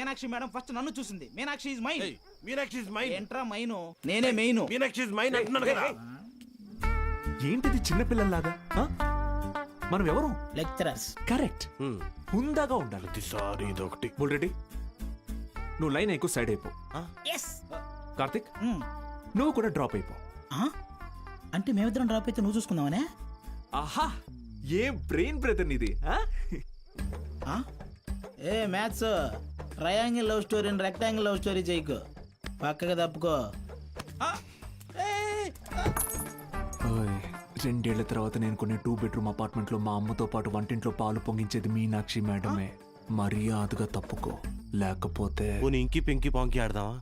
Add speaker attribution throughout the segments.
Speaker 1: Meenakshi madam first నన్ను చూసింది. Meenakshi is mine
Speaker 2: Meenakshi is mine
Speaker 1: ఏంట్రా మైను? నేనే మెయిన్.
Speaker 2: మీనాక్షి ఇస్ మైన్ అంటున్నాను కదా.
Speaker 3: ఏంటిది చిన్నపిల్లల్లాగా? మనం ఎవరు?
Speaker 1: లెక్చరర్స్.
Speaker 3: కరెక్ట్. హుందాగా ఉండాలి.
Speaker 2: ప్రతిసారి ఇదొకటి.
Speaker 3: బుల్రెడ్డి నువ్వు లైన్ ఎక్కువ సైడ్ అయిపో.
Speaker 1: ఎస్
Speaker 3: కార్తిక్? నువ్వు కూడా డ్రాప్ అయిపో.
Speaker 1: అంటే మేమిద్దరం డ్రాప్ అయితే నువ్వు చూసుకుందామనే?
Speaker 3: ఆహా! ఏం బ్రెయిన్ బ్రదర్ నీది ఆ?
Speaker 1: ఆ? ఏ మ్యాథ్స్. ట్రయాంగిల్ లవ్ స్టోరీని రెక్టాంగిల్ లవ్ స్టోరీ చేయకు. పక్కగా తప్పుకో!
Speaker 3: ఓయ్, రెండేళ్ళ తర్వాత నేను కొన్ని టూ బెడ్రూమ్ అపార్ట్మెంట్లో మా అమ్మతో పాటు వంటింట్లో పాలు పొంగించేది మీనాక్షి మేడమే. మర్యాదగా తప్పుకో. లేకపోతే
Speaker 2: పోనీ ఇంకి పెంకి పాంకి ఆడదామా?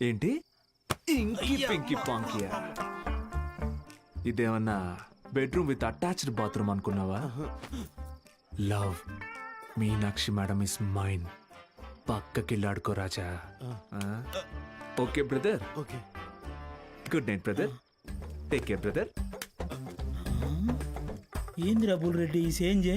Speaker 3: ఏంటి? ఇంకి పింకి పాంకియా ఇదేమన్నా బెడ్రూమ్ విత్ అటాచ్డ్ బాత్రూమ్ అనుకున్నావా? Love Meenakshi madam is mine పక్కకెళ్ళాడుకో Raja. Okay brother.
Speaker 2: Okay.
Speaker 3: Good night brother. Take care brother.
Speaker 1: ఏంది రబుల్ రెడ్డి ఈ సేంజే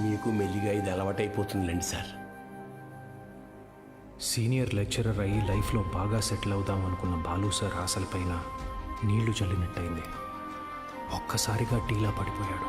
Speaker 4: మీకు మెల్లిగా ఇది అలవాటైపోతుందిలేండి సార్.
Speaker 5: సీనియర్ లెక్చరర్ అయ్యి లైఫ్లో బాగా సెటిల్ అవుదాం అనుకున్న బాలు సార్ ఆశలపైన నీళ్ళు చల్లినట్టయింది. ఒక్కసారిగా టీలా పడిపోయాడు.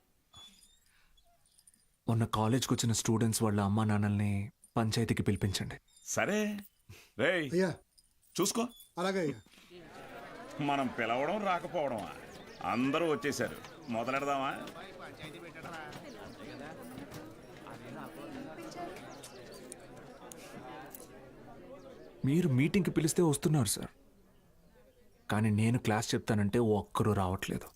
Speaker 3: మొన్న కాలేజ్కి వచ్చిన స్టూడెంట్స్ వాళ్ళ అమ్మా నాన్నల్ని పంచాయతీకి పిలిపించండి.
Speaker 6: సరే. రేయ్ చూసుకో.
Speaker 7: అలాగే
Speaker 6: మనం పిలవడం రాకపోవడమా? అందరూ వచ్చేసారు. మొదలెడదామా?
Speaker 3: మీరు మీటింగ్కి పిలిస్తే వస్తున్నారు సార్. కానీ నేను క్లాస్ చెప్తానంటే ఒక్కరూ రావట్లేదు.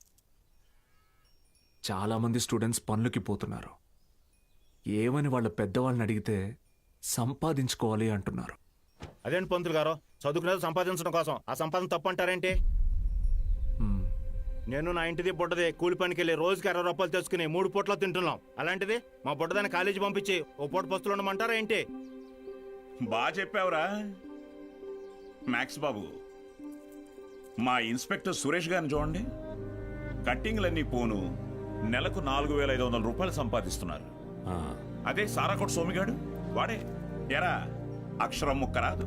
Speaker 3: చాలామంది స్టూడెంట్స్ పనులకి పోతున్నారు. ఏమని వాళ్ళ పెద్దవాళ్ళని అడిగితే సంపాదించుకోవాలి అంటున్నారు.
Speaker 8: అదేంటి పంతులు గారు? చదువుకునేది సంపాదించడం కోసం. ఆ సంపాదన తప్పు అంటారేంటి. నేను నా ఇంటిది బుడ్డది కూలి పనికి వెళ్ళి రోజుకి అరవై రూపాయలు తెచ్చుకుని మూడు పూట్ల తింటున్నాం. అలాంటిది మా బుడ్డదాన్ని కాలేజీ పంపించి ఓ పూట పస్తులు ఉండమంటారా ఏంటి?
Speaker 6: బాగా చెప్పావురా. మ్యాక్స్ బాబు మా ఇన్స్పెక్టర్ సురేష్ గారిని చూడండి. కట్టింగ్లన్నీ పోను. నెలకు నాలుగు వేల ఐదు వందల రూపాయలు సంపాదిస్తున్నారు. అదే సారాకోట్ సోమిగాడు. వాడే. ఎరా అక్షరం ముక్క రాదు.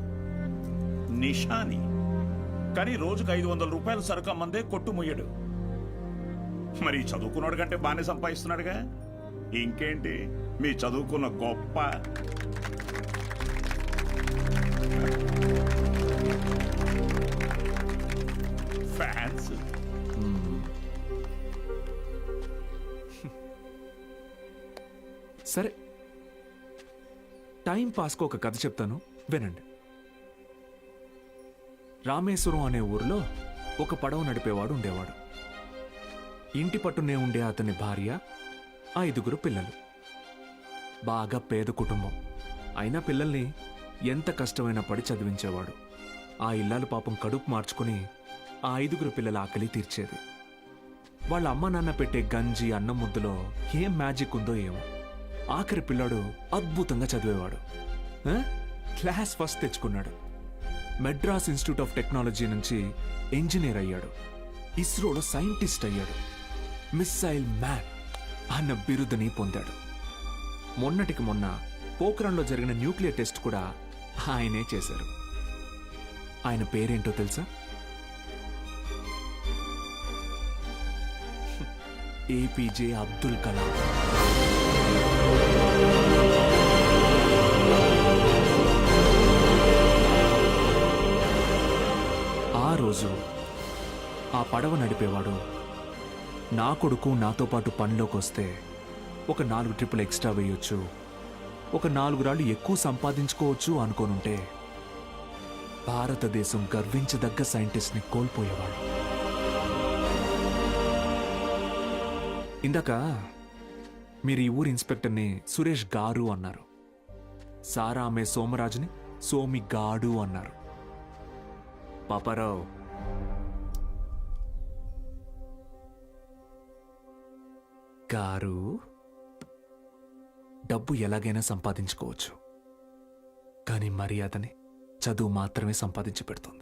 Speaker 6: నిషాని. కానీ రోజుకు ఐదు వందల రూపాయలు సరుకు అమ్మందే కొట్టుముయ్యడు మరి చదువుకున్నాడు కంటే బాగానే సంపాదిస్తున్నాడుగా. ఇంకేంటి? మీ చదువుకున్న గొప్ప. ఫ్యాన్స్.
Speaker 3: సరే. టైం పాస్కు ఒక కథ చెప్తాను. వినండి. రామేశ్వరం అనే ఊరిలో ఒక పడవ నడిపేవాడు ఉండేవాడు. ఇంటి పట్టునే ఉండే అతని భార్య ఐదుగురు పిల్లలు. బాగా పేద కుటుంబం. అయినా పిల్లల్ని ఎంత కష్టమైనా పడి చదివించేవాడు. ఆ ఇల్లాలు పాపం కడుపు మార్చుకుని ఆ ఐదుగురు పిల్లల ఆకలి తీర్చేది. వాళ్ళ అమ్మ నాన్న పెట్టే గంజి అన్నం ముద్దులో ఏం మ్యాజిక్ ఉందో ఏమో. ఆఖరి పిల్లాడు అద్భుతంగా చదివేవాడు. క్లాస్ ఫస్ట్ తెచ్చుకున్నాడు. మెడ్రాస్ ఇన్స్టిట్యూట్ ఆఫ్ టెక్నాలజీ నుంచి ఇంజనీర్ అయ్యాడు. ఇస్రోలో సైంటిస్ట్ అయ్యాడు. మిస్సైల్ మ్యాన్ అన్న బిరుదుని పొందాడు. మొన్నటికి మొన్న పోఖ్రాన్లో జరిగిన న్యూక్లియర్ టెస్ట్ కూడా ఆయనే చేశారు. ఆయన పేరేంటో తెలుసా? ఏపీజే అబ్దుల్ కలాం. ఆ రోజు ఆ పడవ నడిపేవాడు. నా కొడుకు నాతో పాటు పనిలోకి వస్తే ఒక నాలుగు ట్రిప్పులు ఎక్స్ట్రా వేయొచ్చు. ఒక నాలుగు రాళ్ళు ఎక్కువ సంపాదించుకోవచ్చు అనుకోనుంటే భారతదేశం గర్వించదగ్గ సైంటిస్ట్ని కోల్పోయేవాడు. ఇందాక మీరు ఈ ఊరి ఇన్స్పెక్టర్ని సురేష్ గారు అన్నారు. సారా ఆమె సోమరాజుని సోమి గాడు అన్నారు. పాపారావు గారు డబ్బు ఎలాగైనా సంపాదించుకోవచ్చు. కానీ మర్యాదని చదువు మాత్రమే సంపాదించి పెడుతుంది.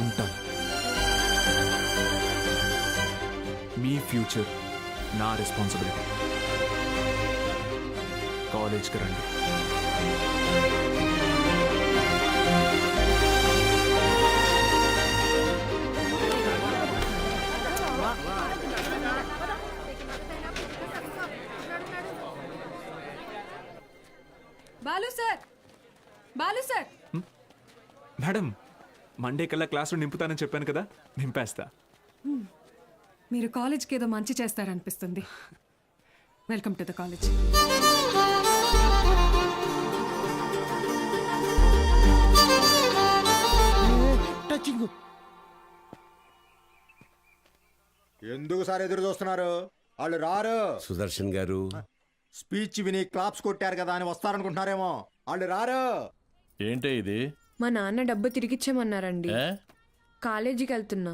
Speaker 3: ఉంటాను మీ ఫ్యూచర్ నా రెస్పాన్సిబిలిటీ. కాలేజ్కి రండి.
Speaker 9: Balu sir! Balu sir!
Speaker 3: Madam Monday కల్లా క్లాసులు నింపుతానని చెప్పాను కదా నింపేస్తా.
Speaker 9: మీరు కాలేజ్కి ఏదో మంచి చేస్తారనిపిస్తుంది. Welcome to the college
Speaker 7: touching
Speaker 2: ఎందుకు సార్ ఎదురు చూస్తున్నారు? వాళ్ళు రారు.
Speaker 4: సుదర్శన్ గారు.
Speaker 2: స్పీచ్ విని క్లాప్స్ కొట్టారు కదా అని వస్తారనుకుంటున్నారేమో. వాళ్ళు రారు.
Speaker 7: ఏంటే ఇది?
Speaker 10: మా నాన్న డబ్బు తిరిగిచ్చేమన్నారండి కాలేజీకి వెళ్తున్నా